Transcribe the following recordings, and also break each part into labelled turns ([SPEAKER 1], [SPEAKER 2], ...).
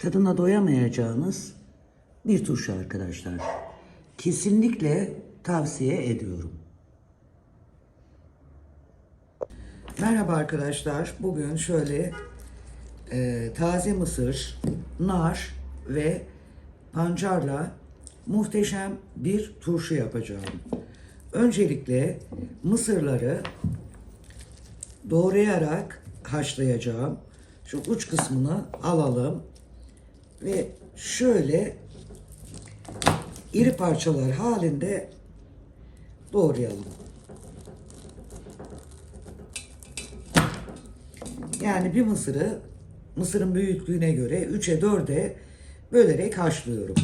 [SPEAKER 1] tadına doyamayacağınız bir turşu arkadaşlar. Kesinlikle tavsiye ediyorum. Merhaba arkadaşlar. Bugün şöyle e, taze mısır, nar ve pancarla muhteşem bir turşu yapacağım. Öncelikle mısırları doğrayarak haşlayacağım. Şu uç kısmını alalım ve şöyle iri parçalar halinde doğrayalım. Yani bir mısırı mısırın büyüklüğüne göre 3'e 4'e bölerek haşlıyorum.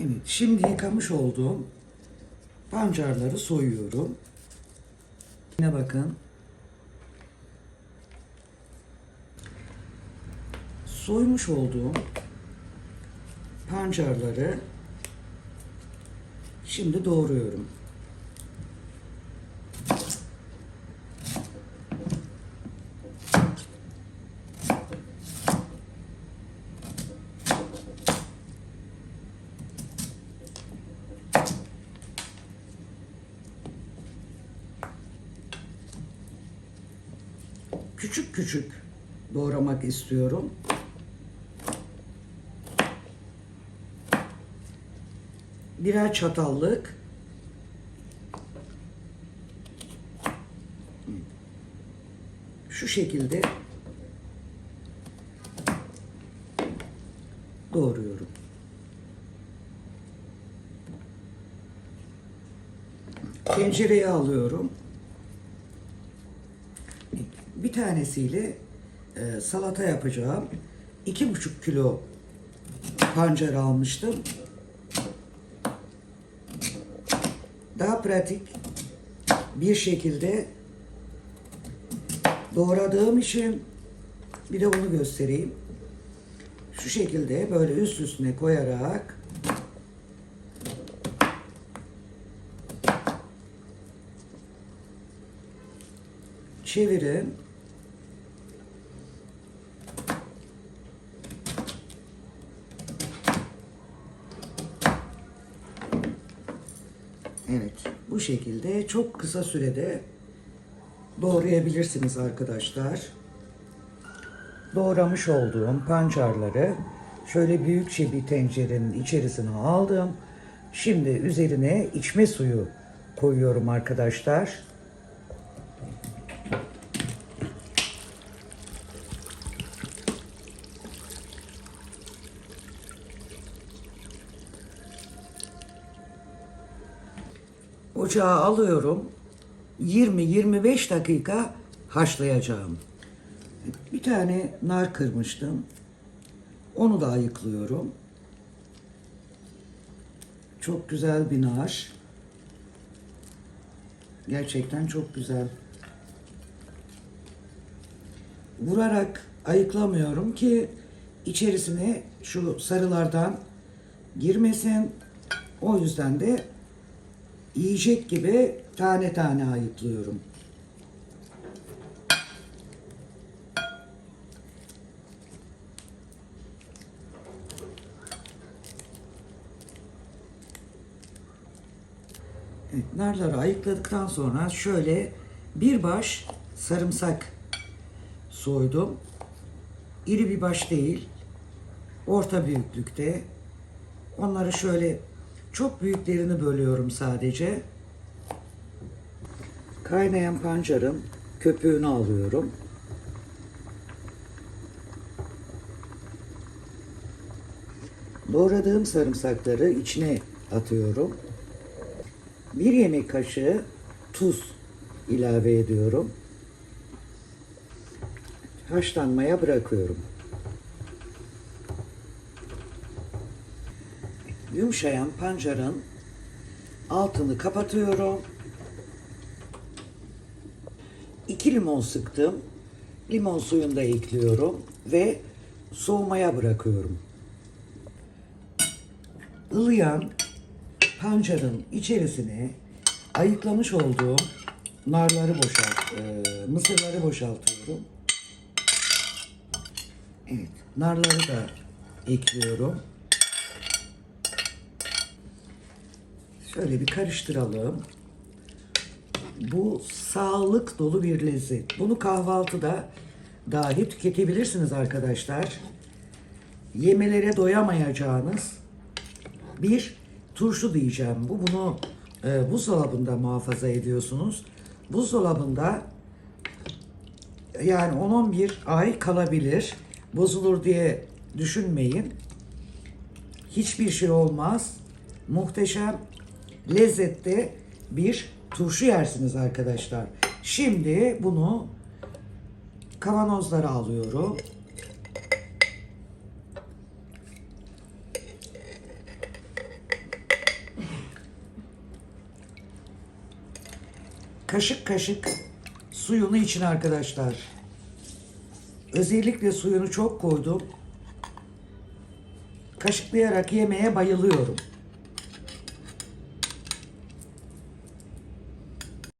[SPEAKER 1] Evet, şimdi yıkamış olduğum pancarları soyuyorum. Yine bakın. Soymuş olduğum pancarları şimdi doğruyorum. küçük küçük doğramak istiyorum. Birer çatallık şu şekilde doğruyorum. Tencereye alıyorum bir tanesiyle e, salata yapacağım. İki buçuk kilo pancar almıştım. Daha pratik bir şekilde doğradığım için bir de onu göstereyim. Şu şekilde böyle üst üstüne koyarak çevirin. Evet, bu şekilde çok kısa sürede doğrayabilirsiniz arkadaşlar. Doğramış olduğum pancarları şöyle büyükçe bir tencerenin içerisine aldım. Şimdi üzerine içme suyu koyuyorum arkadaşlar. Ocağa alıyorum. 20-25 dakika haşlayacağım. Bir tane nar kırmıştım. Onu da ayıklıyorum. Çok güzel bir nar. Gerçekten çok güzel. Vurarak ayıklamıyorum ki içerisine şu sarılardan girmesin. O yüzden de yiyecek gibi tane tane ayıklıyorum. Evet, narları ayıkladıktan sonra şöyle bir baş sarımsak soydum. İri bir baş değil, orta büyüklükte. Onları şöyle çok büyüklerini bölüyorum sadece. Kaynayan pancarın köpüğünü alıyorum. Doğradığım sarımsakları içine atıyorum. Bir yemek kaşığı tuz ilave ediyorum. Haşlanmaya bırakıyorum. Yumuşayan pancarın altını kapatıyorum. 2 limon sıktım. Limon suyunu da ekliyorum ve soğumaya bırakıyorum. Ilıyan pancarın içerisine ayıklamış olduğum narları boşalt, e, mısırları boşaltıyorum. Evet, narları da ekliyorum. Şöyle bir karıştıralım. Bu sağlık dolu bir lezzet. Bunu kahvaltıda dahi tüketebilirsiniz arkadaşlar. Yemelere doyamayacağınız bir turşu diyeceğim. Bu bunu e, buzdolabında muhafaza ediyorsunuz. Buzdolabında yani 10-11 ay kalabilir. Bozulur diye düşünmeyin. Hiçbir şey olmaz. Muhteşem lezzette bir turşu yersiniz arkadaşlar. Şimdi bunu kavanozlara alıyorum. Kaşık kaşık suyunu için arkadaşlar. Özellikle suyunu çok koydum. Kaşıklayarak yemeye bayılıyorum.